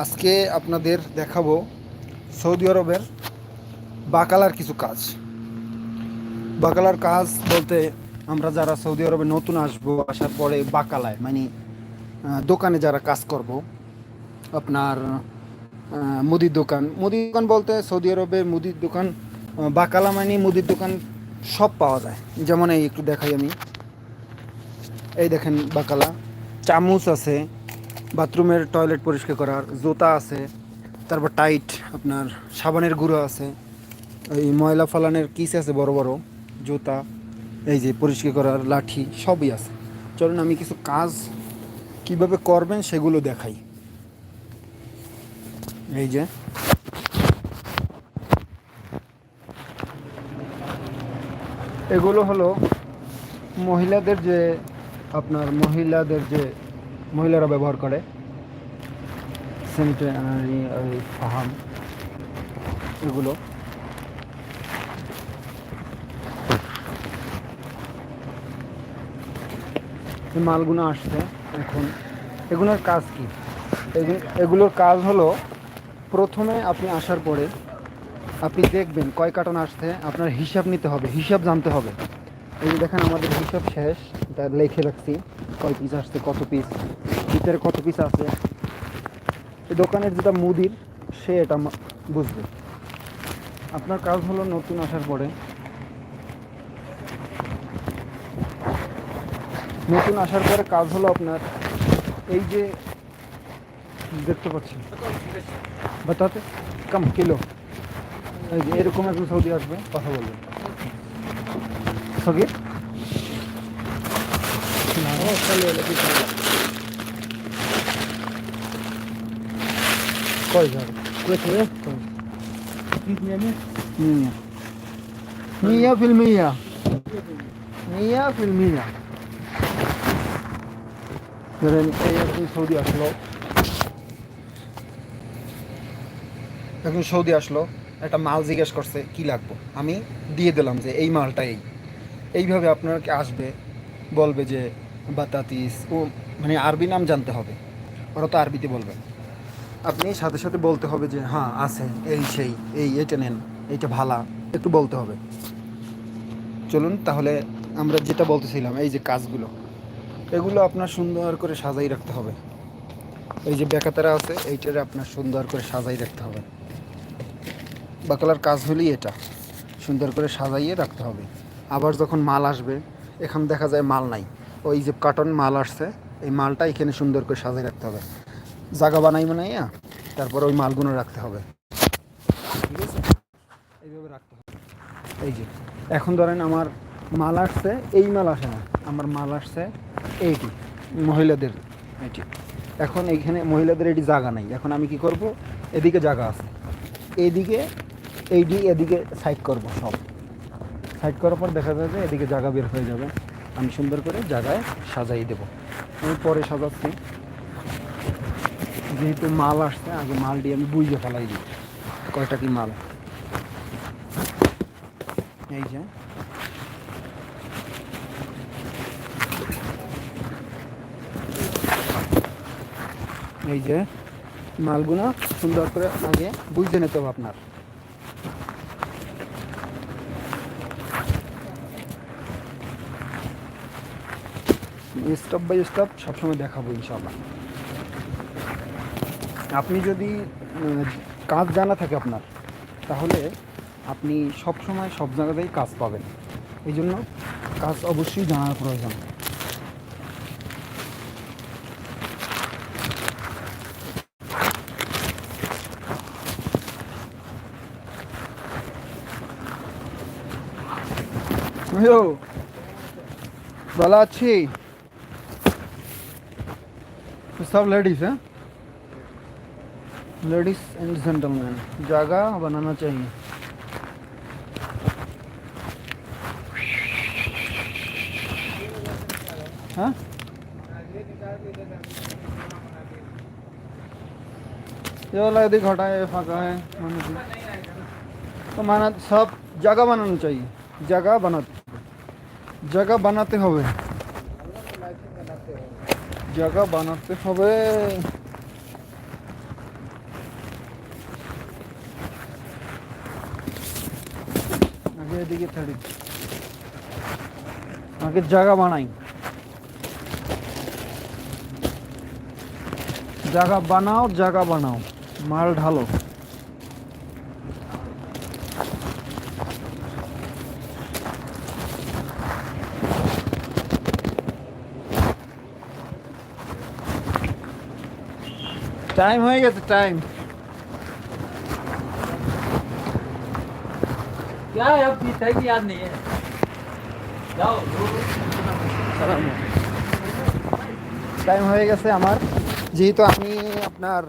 আজকে আপনাদের দেখাবো সৌদি আরবের বাকালার কিছু কাজ। বাকালার কাজ বলতে আমরা যারা সৌদি আরবে নতুন আসব, আসার পরে বাকালায় মানে দোকানে যারা কাজ করব, আপনার মুদির দোকান। মুদির দোকান বলতে সৌদি আরবে মুদির দোকান বাকালা মানে মুদির দোকান সব পাওয়া যায়। যেমন এই একটু দেখাই আমি। এই দেখেন বাকালা। চামচ আছে। বাথরুমের টয়লেট পরিষ্কার করার জুতা আছে, তারপর টাইট আপনার সাবানের গুঁড়ো আছে, এই ময়লা ফালানের কিস আছে বড় বড়, জুতা, এই যে পরিষ্কার করার লাঠি সবই আছে। চলুন আমি কিছু কাজ কীভাবে করবেন সেগুলো দেখাই। এই যে। এগুলো হলো মহিলাদের যে, আপনার মহিলাদের যে মহিলারা ব্যবহার করে। স্যানিটারি ফাহাম, এগুলো। মালগুলো আসছে এখন। এগুলোর কাজ কি? এগু- এগুলোর কাজ হলো, প্রথমে আপনি আসার পরে আপনি দেখবেন কয় কার্টন আসছে, আপনার হিসাব নিতে হবে, হিসাব জানতে হবে। এই যে দেখেন আমাদের হিসাব শেষ, এটা লিখে রাখছি। কয় পিস আসছে, কত পিস ভিতরে কত পিস আছে? এই দোকানের যেটা মুদির, সে এটা বুঝবে। আপনার কাজ হলো নতুন আসার পরে নতুন আসার পরে কাজ হলো আপনার এই যে দেখতে পাচ্ছেন। বাতাতে? কম, কিলো। এই যে এরকম একজন সৌদি আসবে, কথা বলবেন সগির কয় যাবে مية مية في المية مية في المية ধরেন এই একজন সৌদি আসলো একজন সৌদি আসলো একটা মাল জিজ্ঞেস করছে কি লাগবে আমি দিয়ে দিলাম যে এই মালটা এই এইভাবে আপনাকে আসবে, বলবে যে বাতাতিস, ও মানে আরবি নাম জানতে হবে। ওরা তো আরবিতে বলবে। আপনি সাথে সাথে বলতে হবে যে হ্যাঁ আছে, এই সেই, এই, এটা নেন এইটা ভালা। একটু বলতে হবে। চলুন তাহলে আমরা যেটা বলতেছিলাম, এই যে কাজগুলো, এগুলো আপনার সুন্দর করে সাজাই রাখতে হবে। এই যে বেকাতারা আছে, এইটারে আপনার সুন্দর করে সাজাই রাখতে হবে। বাকলার কাজ হলেই এটা, সুন্দর করে সাজাইয়ে রাখতে হবে। আবার যখন মাল আসবে, এখন দেখা যায় মাল নাই। ওই যে কার্টন মাল আসছে, এই মালটা এখানে সুন্দর করে সাজিয়ে রাখতে হবে। জায়গা বানাই বানাইয়া তারপর ওই মালগুলো রাখতে হবে। ঠিক আছে? এইভাবে রাখতে হবে। এই যে, এখন ধরেন আমার মাল আসছে, এই মাল আসে না। আমার মাল আসছে এইটি, মহিলাদের এটি এখন এইখানে মহিলাদের এটি জায়গা নাই। এখন আমি কি করব? এদিকে জায়গা আছে। এইদিকে, এইটি এদিকে সাইড করব সব। সাইড করার পর দেখা যাবে এদিকে জায়গা বের হয়ে যাবে। আমি সুন্দর করে জায়গায় সাজাই দেব। আমি পরে সাজাচ্ছি। যেহেতু মাল আসছে, আগে মাল দিয়ে আমি বুঝে ফেলাই দিই। কয়টা কি মাল? এই যে। এই যে মালগুলো সুন্দর করে আগে বুঝতে নিতে হবে আপনার। স্টেপ বাই স্টেপ সবসময় দেখাবো ইনশাল্লাহ আপনি যদি কাজ জানা থাকে আপনার, তাহলে আপনি সব সময় সব জায়গাতেই কাজ পাবেন। এই জন্য কাজ অবশ্যই জানার প্রয়োজন। ভালো আছি? सब लेडीज़ हैं। लेडीज़ एंड जेंटलमैन जागा बनाना चाहिए। हाँ? ये वाला यदि घटा है फाका है, माना तो माना सब जगह बनाना चाहिए। जगह बनाते जगह बनाते हुए জায়গা বানাতে হবে। আগে এদিকে থাকি আগে জায়গা বানাই। জায়গা বানাও জায়গা বানাও। মাল ঢালো। টাইম হয়ে গেছে টাইম क्या है अब पीता है कि याद नहीं है जाओ টাইম হয়ে গেছে আমার যেহেতু আমি আপনার